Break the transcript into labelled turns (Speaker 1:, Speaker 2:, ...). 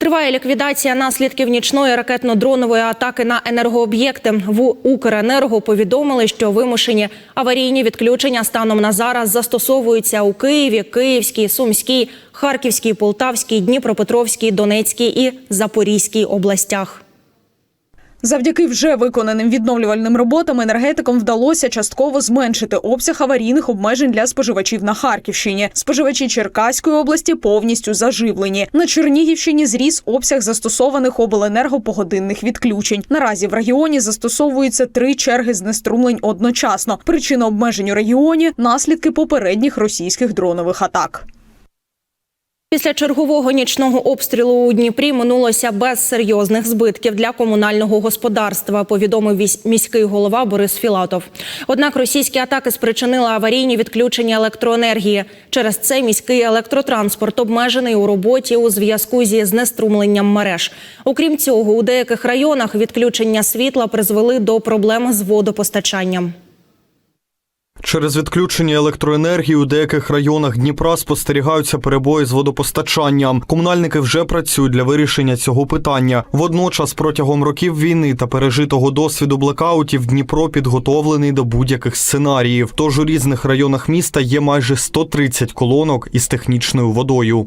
Speaker 1: Триває ліквідація наслідків нічної ракетно-дронової атаки на енергооб'єкти. В Укренерго повідомили, що вимушені аварійні відключення станом на зараз застосовуються у Києві, Київській, Сумській, Харківській, Полтавській, Дніпропетровській, Донецькій і Запорізькій областях.
Speaker 2: Завдяки вже виконаним відновлювальним роботам енергетикам вдалося частково зменшити обсяг аварійних обмежень для споживачів на Харківщині. Споживачі Черкаської області повністю заживлені. На Чернігівщині зріс обсяг застосованих обленерго погодинних відключень. Наразі в регіоні застосовуються три черги знеструмлень одночасно. Причина обмежень у регіоні наслідки попередніх російських дронових атак.
Speaker 1: Після чергового нічного обстрілу у Дніпрі минулося без серйозних збитків для комунального господарства. Повідомив міський голова Борис Філатов. Однак російські атаки спричинили аварійні відключення електроенергії. Через це міський електротранспорт обмежений у роботі у зв'язку зі знеструмленням мереж. Окрім цього, у деяких районах відключення світла призвели до проблем з водопостачанням.
Speaker 3: Через відключення електроенергії у деяких районах Дніпра спостерігаються перебої з водопостачанням. Комунальники вже працюють для вирішення цього питання. Водночас, протягом років війни та пережитого досвіду блекаутів, Дніпро підготовлений до будь-яких сценаріїв. Тож у різних районах міста є майже 130 колонок із технічною водою.